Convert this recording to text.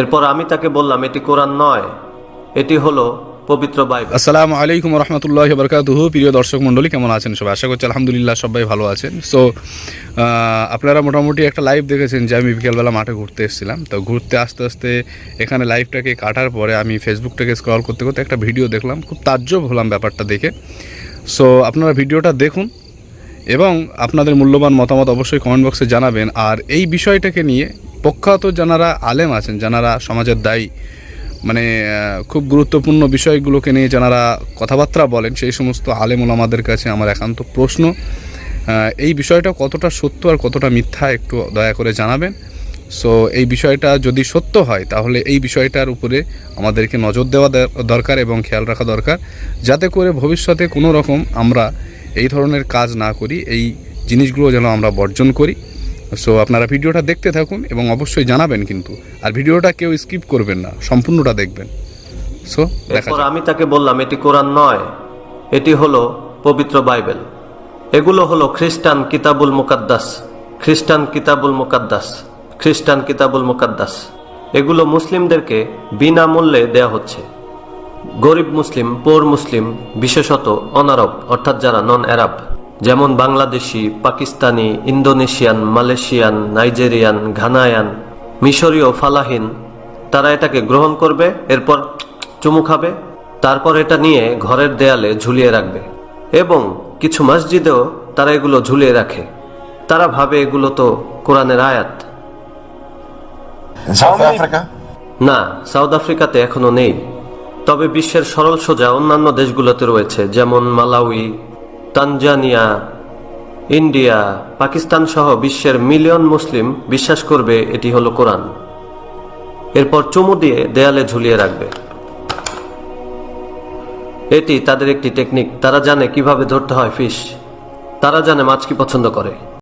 এরপর আমি তাকে বললাম, এটি কোরআন নয়, এটি হলো পবিত্র বাইবেল। আসসালামু আলাইকুম রহমতুল্লাহ বরকাতুহু প্রিয় দর্শক মণ্ডলী, কেমন আছেন সবাই? আশা করছি আলহামদুলিল্লাহ সবাই ভালো আছেন। সো আপনারা মোটামুটি একটা লাইভ দেখেছেন যে আমি বিকেলবেলা মাঠে ঘুরতে এসেছিলাম। তো ঘুরতে আস্তে আস্তে এখানে লাইভটাকে কাটার পরে আমি ফেসবুকটাকে স্ক্রল করতে করতে একটা ভিডিও দেখলাম। খুব তাজ্জব হলাম ব্যাপারটা দেখে। সো আপনারা ভিডিওটা দেখুন এবং আপনাদের মূল্যবান মতামত অবশ্যই কমেন্ট বক্সে জানাবেন। আর এই বিষয়টাকে নিয়ে প্রখ্যাত যারা আলেম আছেন যারা সমাজের দায়ী। মানে খুব গুরুত্বপূর্ণ বিষয়গুলোকে নিয়ে যারা কথাবার্তা বলেন, সেই সমস্ত আলেম ওলামাদের কাছে আমার একান্ত প্রশ্ন। এই বিষয়টা কতটা সত্য আর কতটা মিথ্যা একটু দয়া করে জানাবেন। সো এই বিষয়টা যদি সত্য হয়, তাহলে এই বিষয়টার উপরে আমাদেরকে নজর দেওয়া দরকার এবং খেয়াল রাখা দরকার। যাতে করে ভবিষ্যতে কোনো রকম আমরা এই ধরনের কাজ না করি, এই জিনিসগুলো যেন আমরা বর্জন করি। সো আপনারা ভিডিওটা দেখতে থাকুন এবং অবশ্যই জানাবেন কিন্তু। আর ভিডিওটা কেউ স্কিপ করবেন না সম্পূর্ণটা দেখবেন। সো এরপর আমি তাকে বললাম এটি কোরআন নয় এটি হলো পবিত্র বাইবেল। এগুলো হলো খ্রিস্টান কিতাবুল মুকাদ্দাস খ্রিস্টান কিতাবুল মুকাদ্দাস খ্রিস্টান কিতাবুল মুকাদ্দাস। এগুলো মুসলিমদেরকে বিনামূল্যে দেয়া হচ্ছে। গরিব মুসলিম পোর মুসলিম বিশেষত অনারব অর্থাৎ যারা নন অ্যারাব যেমন Bangladeshi Pakistani Indonesian Malaysian Nigerian Ghanaian মিশরীয় ফালাহিন তারা এটাকে গ্রহণ করবে এরপর চুমু খাবে তারপর এটা নিয়ে ঘরের দেয়ালে ঝুলিয়ে রাখবে। এবং কিছু মসজিদেও তারা এগুলো ঝুলিয়ে রাখে। তারা ভাবে এগুলো তো কোরআনের আয়াত? না সাউথ আফ্রিকাতে এখনও নেই। তবে বিশ্বের সরল সোজা অন্যান্য দেশগুলোতে রয়েছে যেমন মালাউই তানজানিয়া, ইন্ডিয়া, পাকিস্তান সহ বিশ্বের মিলিয়ন মুসলিম বিশ্বাস করবে এটি হলো কোরআন। এরপর চুমু দিয়ে দেয়ালে ঝুলিয়ে রাখবে। এটি তাদের একটি টেকনিক। তারা জানে কীভাবে ধরতে হয় ফিশ। তারা জানে মাছ কি পছন্দ করে।